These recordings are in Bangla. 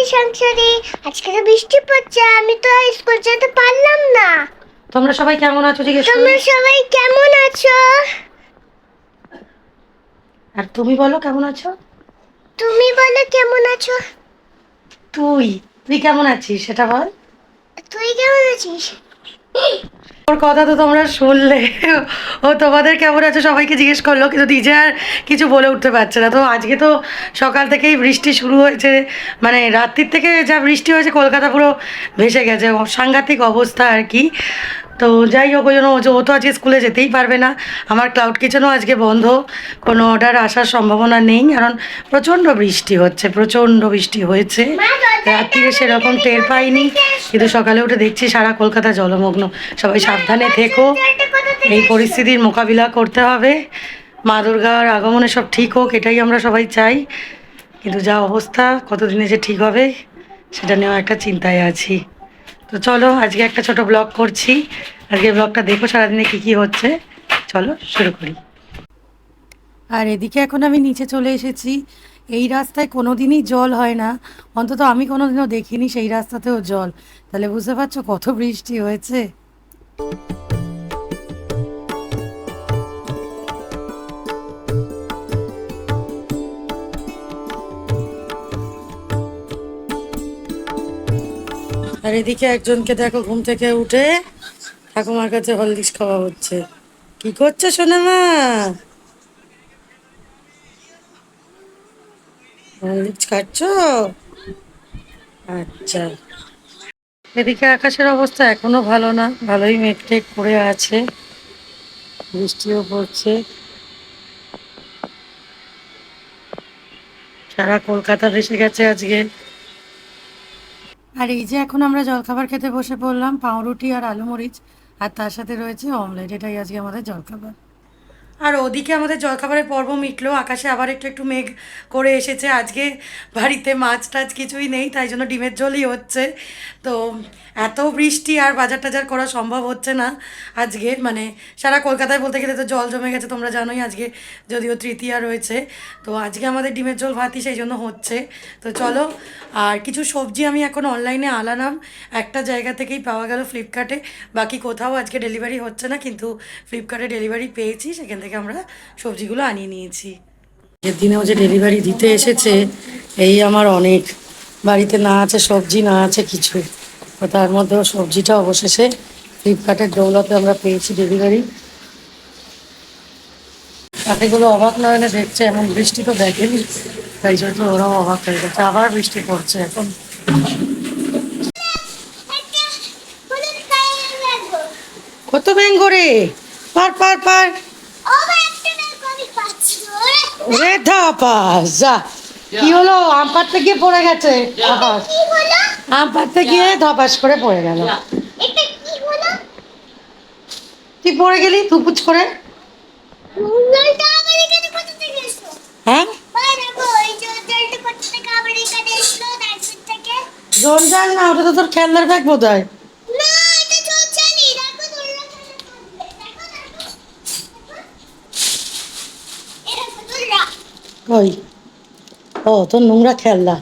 আমাদের সংসারে। আজকে তো বৃষ্টি পড়ছে আমি তো স্কুল যেতে পারলাম না। তোমরা সবাই কেমন আছো জিজ্ঞেস তোমরা সবাই কেমন আছো? আর তুমি বলো কেমন আছো? তুমি বলো কেমন আছো? তুই তুই কেমন আছিস সেটা বল। তুই কেমন আছিস? ওর কথা তো তোমরা শুনলে। ও তোমাদের কেমন আছে সবাইকে জিজ্ঞেস করল, কিন্তু নিজে আর কিছু বলে উঠতে পারছে না। তো আজকে তো সকাল থেকেই বৃষ্টি শুরু হয়েছে। মানে রাত্রির থেকে যা বৃষ্টি হয়েছে, কলকাতা পুরো ভেসে গেছে। সাংঘাতিক অবস্থা আর কি। তো যাই হোক ওই জন্য ও যে- ও তো আজকে স্কুলে যেতেই পারবে না। আমার ক্লাউড কিচেনও আজকে বন্ধ। কোনো অর্ডার আসার সম্ভাবনা নেই কারণ প্রচণ্ড বৃষ্টি হচ্ছে প্রচণ্ড বৃষ্টি হয়েছে। রাত্রিরে সেরকম টের পাইনি কিন্তু সকালে উঠে দেখছি সারা কলকাতা জলমগ্ন। সবাই সাবধানে থেকো। এই পরিস্থিতির মোকাবিলা করতে হবে। মা দুর্গার আগমনে সব ঠিক হোক এটাই আমরা সবাই চাই। কিন্তু যা অবস্থা কতদিনে যে ঠিক হবে সেটা নিয়েও একটা চিন্তায় আছি। তো চলো আজকে একটা ছোট ব্লগ করছি। আজকে ব্লগটা দেখো সারাদিনে কী কী হচ্ছে। চলো, শুরু করি। আর এদিকে এখন আমি নিচে চলে এসেছি। এই রাস্তায় কোনো দিনই জল হয় না। অন্তত আমি কোনো দিনও দেখিনি সেই রাস্তাতেও জল। তাহলে বুঝতে পারছ কত বৃষ্টি হয়েছে। আর এদিকে একজনকে দেখো ঘুম থেকে উঠে ঠাকুমার কাছে হলদিস খাওয়া হচ্ছে। কি করছ সোনামা? হরলিক্স খাচ্ছ? আচ্ছা। এদিকে আকাশের অবস্থা এখনও ভালো না, ভালোই মেঘটেক করে আছে। বৃষ্টিও পড়ছে। সারা কলকাতা ভেসে গেছে আজকে। আর এই যে এখন আমরা জলখাবার খেতে বসে পড়লাম, পাউরুটি আর আলু মরিচ আর তার সাথে রয়েছে অমলেট এটাই আজকে আমাদের জলখাবার। আর ওদিকে আমাদের জলখাবারের পর্ব মিটলো। আকাশে আবার একটু একটু মেঘ করে এসেছে। আজকে বাড়িতে মাছ টাছ কিছুই নেই, তাই জন্য ডিমের ঝোলই হচ্ছে। তো এত বৃষ্টি আর বাজার টাজার করা সম্ভব হচ্ছে না আজকে। মানে সারা কলকাতায় বলতে গেলে তো জল জমে গেছে, তোমরা জানোই আজকে যদিও তৃতীয়া রয়েছে। তো আজকে আমাদের ডিমের ঝোল ভাতই সেই জন্য হচ্ছে। তো চলো, আর কিছু সবজি আমি এখন অনলাইনে আলানাম একটা জায়গা থেকেই পাওয়া গেল ফ্লিপকার্টে বাকি কোথাও আজকে ডেলিভারি হচ্ছে না, কিন্তু ফ্লিপকার্টে ডেলিভারি পেয়েছি, সেখান থেকে আমরা সবজিগুলো আনিয়ে নিয়েছি। আগের দিনেও যে ডেলিভারি দিতে এসেছে, এই আমার অনেক। বাড়িতে না আছে সবজি, না আছে কিছু তো তার মধ্যেও সবজিটা অবশেষে ফ্লিপকার্টের দৌলতে আমরা পেয়েছি ডেলিভারি তাতেগুলো অবাক নয়নে দেখছে, এমন বৃষ্টি তো দেখেনি। তাই জন্য ওরাও অবাক হয়ে গেছে। আবার বৃষ্টি পড়ছে এখন। কত ব্যাঙ্গ রে? পার পার পার। ওরে ধাপাস যা। কি হলো? আম পাড়তে গিয়ে পড়ে গেছে। ধাপাস আম পাড়তে গিয়ে ধপাস করে পড়ে গেল। তুই পড়ে গেলি? তুপুচ করে। হ্যাঁ? জল জাল না ওটা তো তোর খেলনার ব্যাগ বোধ হয় ওই ও তোর নোংরা খেলনা।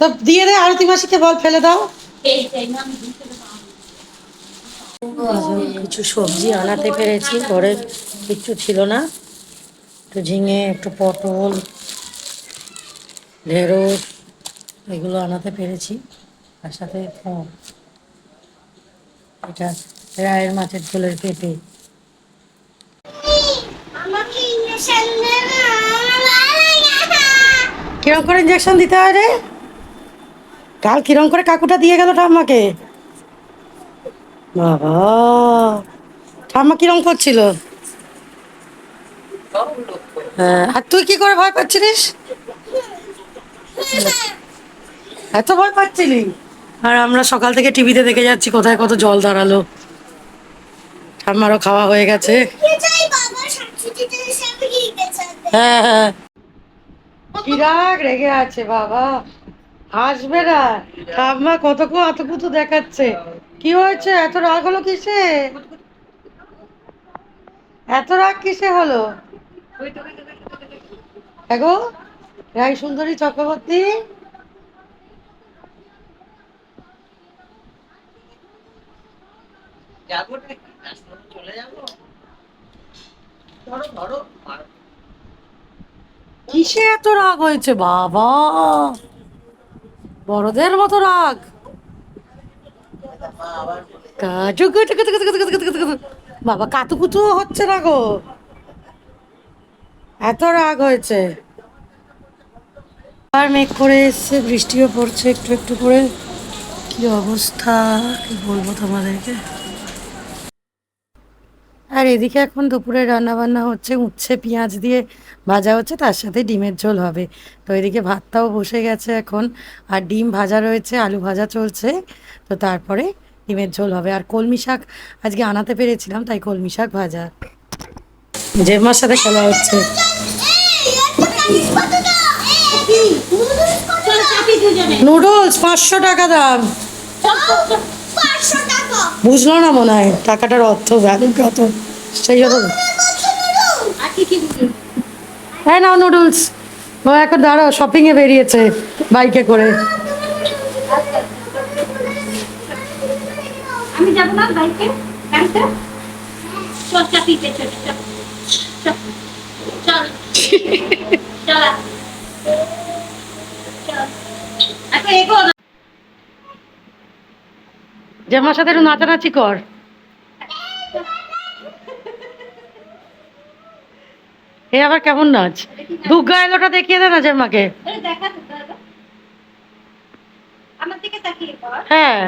তো দিয়ে দে আরতি মাসিকে বল ফেলে দাও। কিছু সবজি আনাতে পেরেছি ঘরে কিচ্ছু ছিল না। একটু ঝিঙে একটু পটল ঢেঁড়স এগুলো আনাতে পেরেছি। তার সাথে এটা রায়ের মাছের ঝোলের পেঁপে। আমাকে ইঞ্জেকশন কিরম করে ইঞ্জেকশন দিতে হয় রে? কাল কিরম করে কাকুটা দিয়ে গেল ঠাম্মাকে? বাবা ঠাম্মা কিরম করছিল? হ্যাঁ আর তুই কি করে ভয় পাচ্ছিলিস? এত ভয় পাচ্ছিলি? আর আমরা সকাল থেকে টিভিতে দেখে যাচ্ছি কোথায় কত জল দাঁড়াল। ঠাম্মারও খাওয়া হয়ে গেছে। হ্যাঁ হ্যাঁ। কিরাক রেগে আছে বাবা? হাসবে না। ঠাম্মা দেখাচ্ছে। কি হয়েছে? এত রাগ হলো কিসে? এত রাগ কিসে হলো? দেখো রাই সুন্দরী চক্রবর্তী। চলে যাব? ধরো ধরো। কিসে এত রাগ হয়েছে, বাবা? বড়দের মতো রাগ। বাবা কাতুকুতু হচ্ছে না গো। এত রাগ হয়েছে। আর মেঘ করে এসছে, বৃষ্টিও পড়ছে একটু একটু করে। কি অবস্থা, কি বলব তোমাদেরকে? আর এদিকে এখন দুপুরে রান্না বান্না হচ্ছে উচ্ছে পেঁয়াজ দিয়ে ভাজা হচ্ছে তার সাথে ডিমের ঝোল হবে তো এদিকে ভাতটাও বসে গেছে এখন আর ডিম ভাজা রয়েছে আলু ভাজা চলছে তো তারপরে ডিমের ঝোল হবে আর কলমি শাক আজকে আনাতে পেরেছিলাম তাই কলমি শাক ভাজা জেম্মার সাথে খেলা হচ্ছে নুডলস পাঁচশো টাকা দাম বুঝলো না মনে হয় টাকাটার অর্থ ভ্যালু কত সেই জন্য হ্যাঁ নাও নুডলস। ও এখন দাঁড়াও শপিং এ বেরিয়েছে বাইকে করে। আমি যাব না বাইকে? চল চল আচ্ছা এগো না জেম্মার সাথে একটু নাচানাচি কর। এ আবার কেমন নাচ? দুর্গা এলোটা দেখিয়ে দে না কর। হ্যাঁ।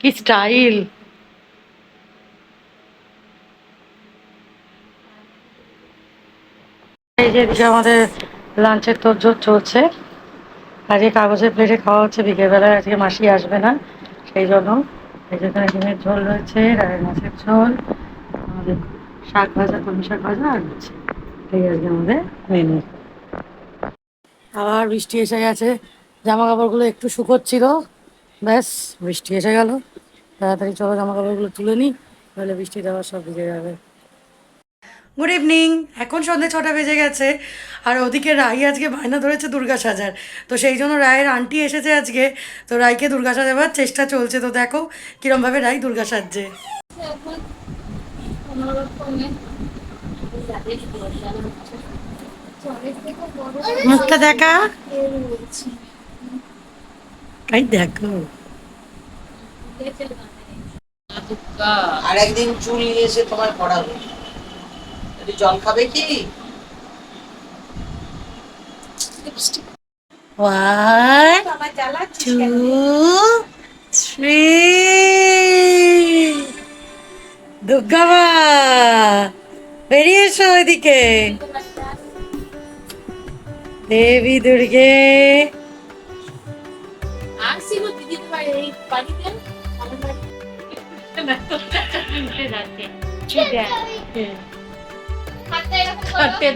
কি স্টাইল। এই যে আমাদের লাঞ্চের তোরজোর চলছে। আজকে কাগজের প্লেটে খাওয়া হচ্ছে, বিকেলবেলায় আজকে মাসি আসবে না, সেই জন্য এই যে এখানে ডিমের ঝোল রয়েছে, রায়ের মাছের ঝোল, আমাদের শাক ভাজা, কলমি শাক ভাজা আর হচ্ছে। এই আজকে আমাদের মেনু আবার বৃষ্টি এসে গেছে জামা কাপড়গুলো একটু শুকোচ্ছিল, ব্যাস বৃষ্টি এসে গেল। তাড়াতাড়ি চলো জামা কাপড়গুলো তুলে নিই, তাহলে বৃষ্টি দেওয়ার সব ভিজে যাবে। গুড ইভিনিং এখন সন্ধ্যে ছটা বেজে গেছে। আর ওদিকে রাই আজকে বায়না ধরেছে দুর্গা সাজার। তো সেই জন্য রায়ের আন্টি এসেছে আজকে। তো রাইকে দুর্গা সাজাবার চেষ্টা চলছে। তো দেখো, কিরমভাবে রাই দুর্গা সাজছে। মুখটা দেখা। তাই দেখো। আর একদিন চুল নিয়ে এসে তোমায় পড়াবো একটু জল খাবে কি? One, two, three. দুর্গা মা বেরিয়ে এসো ওইদিকে দেবী দুর্গে। আসছি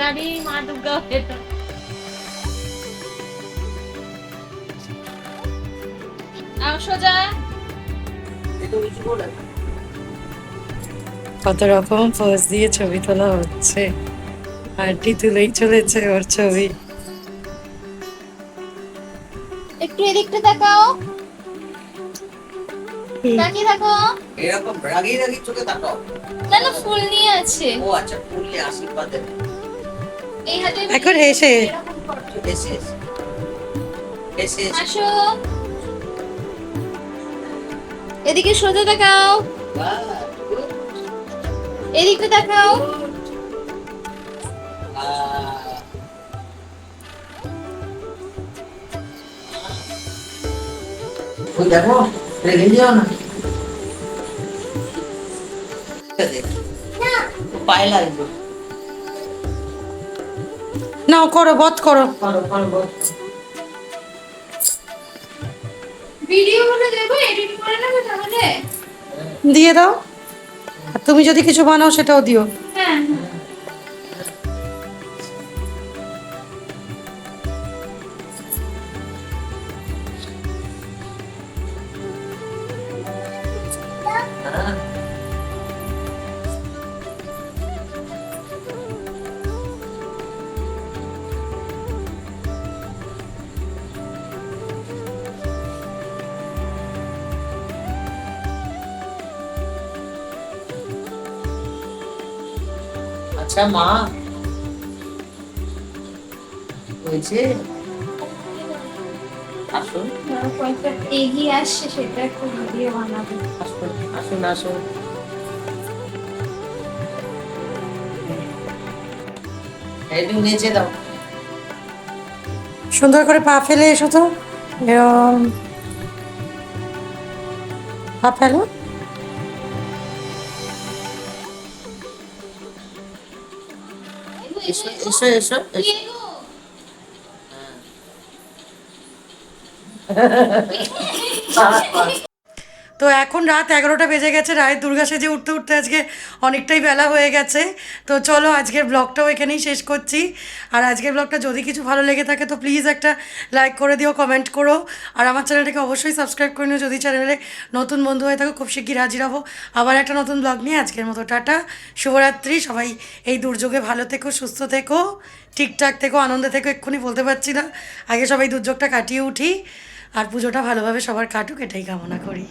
দাঁড়িয়ে মা দুর্গা হয়ে সোজা। কত রকম পোজ দিয়ে ছবি তোলা হচ্ছে। আন্টি তুলেই চলেছে ওর ছবি। একটু এদিকটা তাকাও তাকিয়ে থাকো। এরকম রাগি রাগি চোখে তাকাও। না না ফুল নিয়ে আছে। ও আচ্ছা ফুললে আশীর্বাদ। দেবে এই হাতে এখন হেসে আসো। এদিকে সোজা তাকাও। এদিকে তাকাও। দেখো রেখে দিও না। পায়ে লাগবে। নাও করো বধ করো। করো করো বধ। ভিডিও গুলো দেবো এডিট করে নেবে তাহলে? দিয়ে দাও। আর তুমি যদি কিছু বানাও সেটাও দিও। হ্যাঁ হ্যাঁ। আচ্ছা মা। হয়েছে আসুন। এগিয়ে আসছে সেটা একটু ভিডিও বানাবো। আসুন আসুন আসুন। একটু নেচে দাও। সুন্দর করে পা ফেলে এসো তো। পা ফেলো। এসো এসো এসো এসো। তো এখন রাত এগারোটা বেজে গেছে, রায়ের দুর্গা সেজে উঠতে উঠতে আজকে অনেকটাই বেলা হয়ে গেছে। তো চলো আজকের ব্লগটাও এখানেই শেষ করছি। আর আজকের ব্লগটা যদি কিছু ভালো লেগে থাকে তো প্লিজ একটা লাইক করে দিও কমেন্ট করো। আর আমার চ্যানেলটাকে অবশ্যই সাবস্ক্রাইব করে নিও। যদি চ্যানেলে নতুন বন্ধু হয়ে থাকো, খুব শিগগির হাজির হব। আবার একটা নতুন ব্লগ নিয়ে আজকের মতো টাটা। শুভরাত্রি। সবাই এই দুর্যোগে ভালো থেকো, সুস্থ থেকো, ঠিকঠাক থেকো, আনন্দে থেকো, এক্ষুনি বলতে পারছি না। আগে সবাই দুর্যোগটা কাটিয়ে উঠি। আর পুজোটা ভালোভাবে সবার কাটুক, এটাই কামনা করি।